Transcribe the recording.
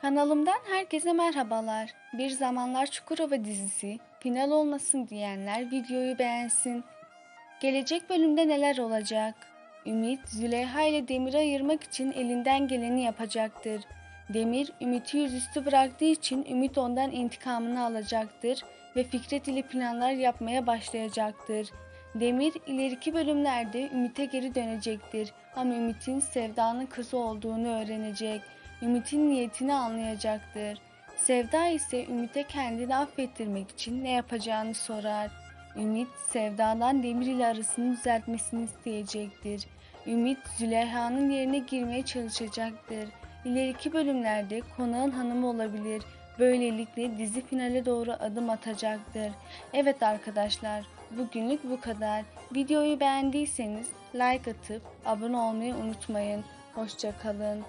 Kanalımdan herkese merhabalar. Bir Zamanlar Çukurova dizisi final olmasın diyenler videoyu beğensin. Gelecek bölümde neler olacak? Ümit, Züleyha ile Demir'i ayırmak için elinden geleni yapacaktır. Demir, Ümit'i yüzüstü bıraktığı için Ümit ondan intikamını alacaktır ve Fikret ile planlar yapmaya başlayacaktır. Demir ileriki bölümlerde Ümit'e geri dönecektir ama Ümit'in Sevda'nın kızı olduğunu öğrenecek. Ümit'in niyetini anlayacaktır. Sevda ise Ümit'e kendini affettirmek için ne yapacağını sorar. Ümit, Sevda'dan Demir ile arasını düzeltmesini isteyecektir. Ümit, Züleyha'nın yerine girmeye çalışacaktır. İleriki bölümlerde konağın hanımı olabilir. Böylelikle dizi finale doğru adım atacaktır. Evet arkadaşlar, bugünlük bu kadar. Videoyu beğendiyseniz like atıp abone olmayı unutmayın. Hoşçakalın.